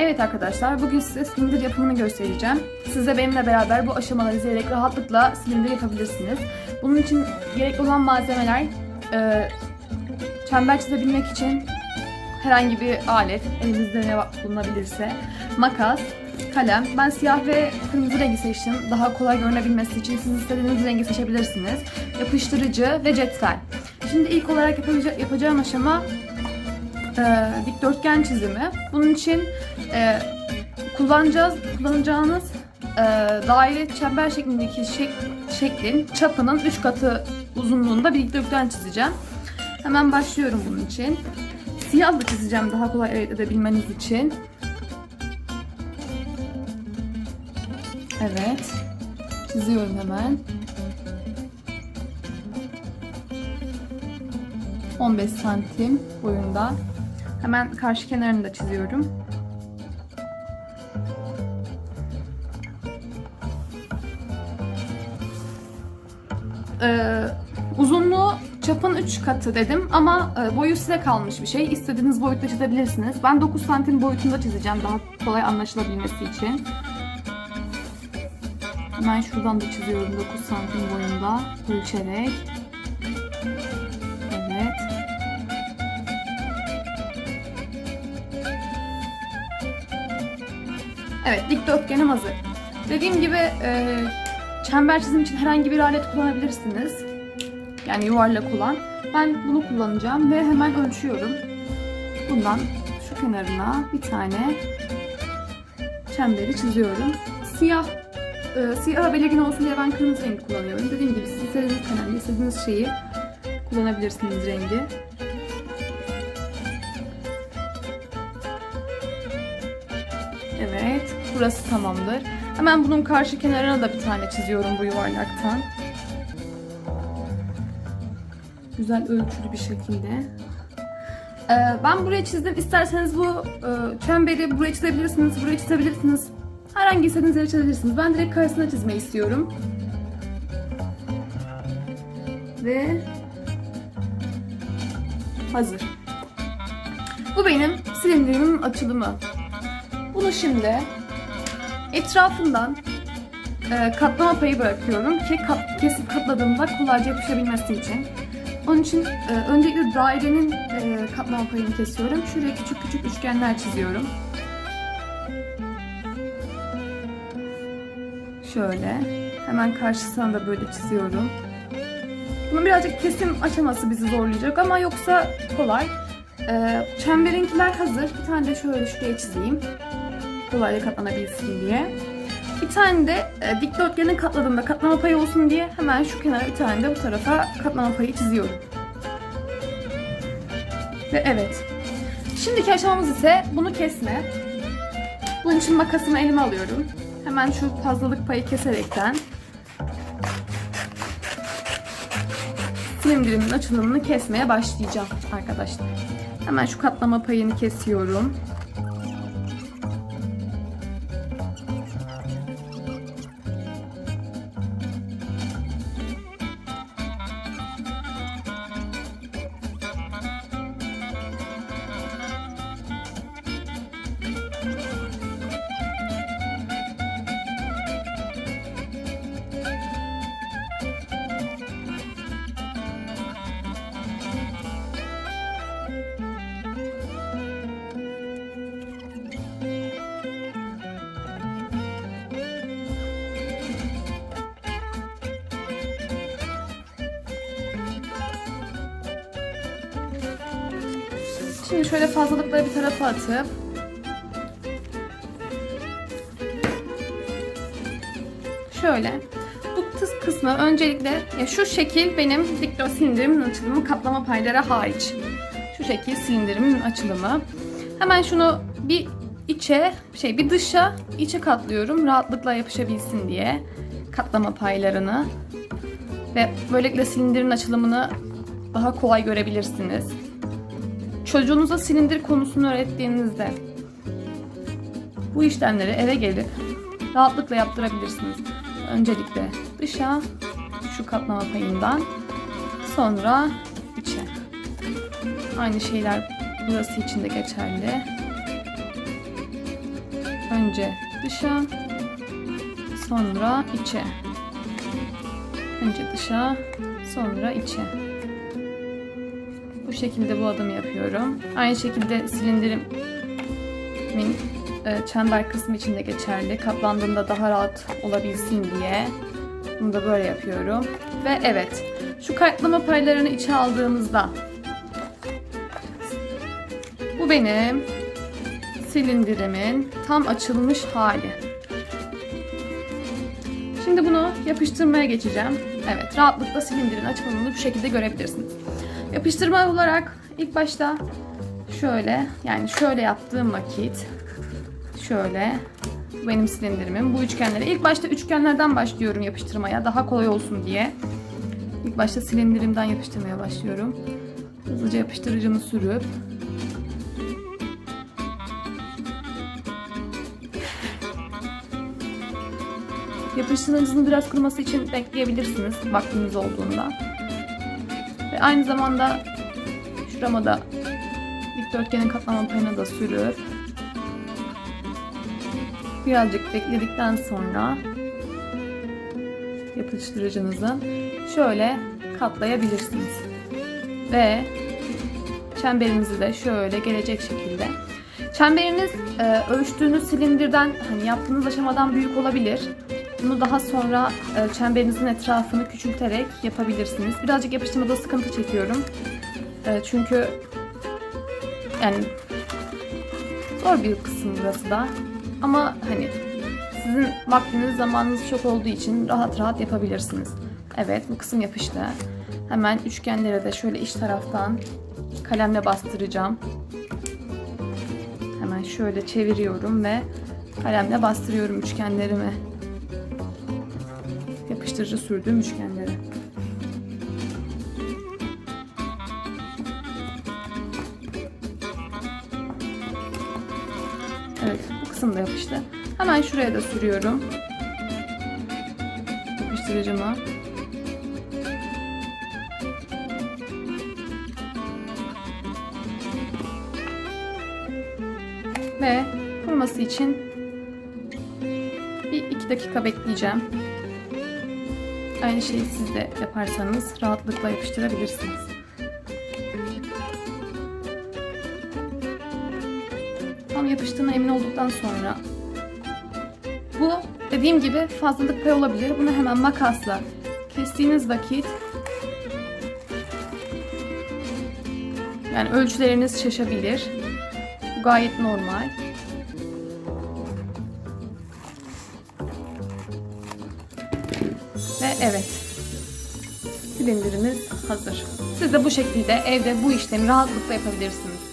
Evet arkadaşlar bugün size silindir yapımını göstereceğim. Siz de benimle beraber bu aşamaları izleyerek rahatlıkla silindir yapabilirsiniz. Bunun için gerekli olan malzemeler e, çember çizebilmek için herhangi bir alet elimizde ne bulunabilirse makas, kalem. Ben siyah ve kırmızı rengi seçtim. Daha kolay görünebilmesi için siz istediğiniz rengi seçebilirsiniz. Yapıştırıcı ve cetvel. Şimdi ilk olarak yapaca- yapacağım aşama e, dikdörtgen çizimi. Bunun için e, kullanacağız kullanacağınız e, daire çember şeklindeki şek, şeklin çapının 3 katı uzunluğunda bir dikdörtgen çizeceğim. Hemen başlıyorum bunun için. Siyahla çizeceğim daha kolay ayırt edebilmeniz için. Evet. Çiziyorum hemen. 15 santim boyunda. Hemen karşı kenarını da çiziyorum. Ee, uzunluğu çapın 3 katı dedim ama e, boyu size kalmış bir şey. İstediğiniz boyutta çizebilirsiniz. Ben 9 santim boyutunda çizeceğim daha kolay anlaşılabilmesi için. Hemen şuradan da çiziyorum 9 santim boyunda ölçerek. Evet, dikdörtgenim hazır. Dediğim gibi e, çember çizim için herhangi bir alet kullanabilirsiniz. Yani yuvarlak olan. Ben bunu kullanacağım ve hemen ölçüyorum. Bundan şu kenarına bir tane çemberi çiziyorum. Siyah e, siyah belirgin olsun diye ben kırmızı rengi kullanıyorum. Dediğim gibi siz istediğiniz kalemle istediğiniz şeyi kullanabilirsiniz rengi. Evet, burası tamamdır. Hemen bunun karşı kenarına da bir tane çiziyorum bu yuvarlaktan. Güzel ölçülü bir şekilde. Ee, ben buraya çizdim. İsterseniz bu e, çemberi buraya çizebilirsiniz, buraya çizebilirsiniz. Herhangi istediğiniz yere çizebilirsiniz. Ben direkt karşısına çizmeyi istiyorum. Ve hazır. Bu benim silindirimin açılımı. Bunu şimdi etrafından e, katlama payı bırakıyorum ki kat, kesip katladığımda kolayca yapışabilmesi için. Onun için e, öncelikle dairenin e, katlama payını kesiyorum. Şuraya küçük küçük üçgenler çiziyorum. Şöyle. Hemen karşısına da böyle çiziyorum. Bunun birazcık kesim aşaması bizi zorlayacak ama yoksa kolay. E, çemberinkiler hazır. Bir tane de şöyle şuraya çizeyim kolayca katlanabilsin diye. Bir tane de e, dikdörtgenin katladığımda katlama payı olsun diye hemen şu kenara bir tane de bu tarafa katlama payı çiziyorum. Ve evet. Şimdiki aşamamız ise bunu kesme. Bunun için makasımı elime alıyorum. Hemen şu fazlalık payı keserekten silindirimin açılımını kesmeye başlayacağım arkadaşlar. Hemen şu katlama payını kesiyorum. Şimdi şöyle fazlalıkları bir tarafa atıp şöyle bu kısmı öncelikle ya şu şekil benim dikdör silindirimin açılımı katlama payları hariç. Şu şekil silindirimin açılımı. Hemen şunu bir içe şey bir dışa içe katlıyorum rahatlıkla yapışabilsin diye katlama paylarını ve böylelikle silindirin açılımını daha kolay görebilirsiniz. Çocuğunuza silindir konusunu öğrettiğinizde bu işlemleri eve gelip rahatlıkla yaptırabilirsiniz. Öncelikle dışa şu katlama payından sonra içe. Aynı şeyler burası için de geçerli. Önce dışa, sonra içe. Önce dışa, sonra içe. Bu şekilde bu adımı yapıyorum. Aynı şekilde silindirimin e, çember kısmı için de geçerli. Katlandığında daha rahat olabilsin diye. Bunu da böyle yapıyorum. Ve evet, şu katlama paylarını içe aldığımızda bu benim silindirimin tam açılmış hali. Şimdi bunu yapıştırmaya geçeceğim. Evet, rahatlıkla silindirin açılımını bu şekilde görebilirsiniz. Yapıştırma olarak ilk başta şöyle, yani şöyle yaptığım vakit şöyle benim silindirimin bu üçgenlere. İlk başta üçgenlerden başlıyorum yapıştırmaya daha kolay olsun diye. İlk başta silindirimden yapıştırmaya başlıyorum. Hızlıca yapıştırıcımı sürüp Yapıştırıcınızın biraz kuruması için bekleyebilirsiniz vaktiniz olduğunda. Aynı zamanda şurama da dikdörtgenin katlama payına da sürüp birazcık bekledikten sonra yapıştırıcınızı şöyle katlayabilirsiniz. Ve çemberinizi de şöyle gelecek şekilde. Çemberiniz e, ölçtüğünüz silindirden hani yaptığınız aşamadan büyük olabilir. Bunu daha sonra e, çemberinizin etrafını küçülterek yapabilirsiniz. Birazcık yapıştırmada sıkıntı çekiyorum. E, çünkü yani zor bir kısım burası da. Ama hani sizin vaktiniz, zamanınız çok olduğu için rahat rahat yapabilirsiniz. Evet, bu kısım yapıştı. Hemen üçgenlere de şöyle iç taraftan kalemle bastıracağım. Hemen şöyle çeviriyorum ve kalemle bastırıyorum üçgenlerimi. Yapıştırıcı sürdüğüm üçgenlere. Evet, bu kısım da yapıştı. Hemen şuraya da sürüyorum. Yapıştırıcımı. Ve kuruması için bir iki dakika bekleyeceğim. Aynı şeyi siz de yaparsanız rahatlıkla yapıştırabilirsiniz. Tam yapıştığına emin olduktan sonra bu dediğim gibi fazlalık pay olabilir. Bunu hemen makasla kestiğiniz vakit yani ölçüleriniz şaşabilir. Bu gayet normal. Evet. Silindirimiz hazır. Siz de bu şekilde evde bu işlemi rahatlıkla yapabilirsiniz.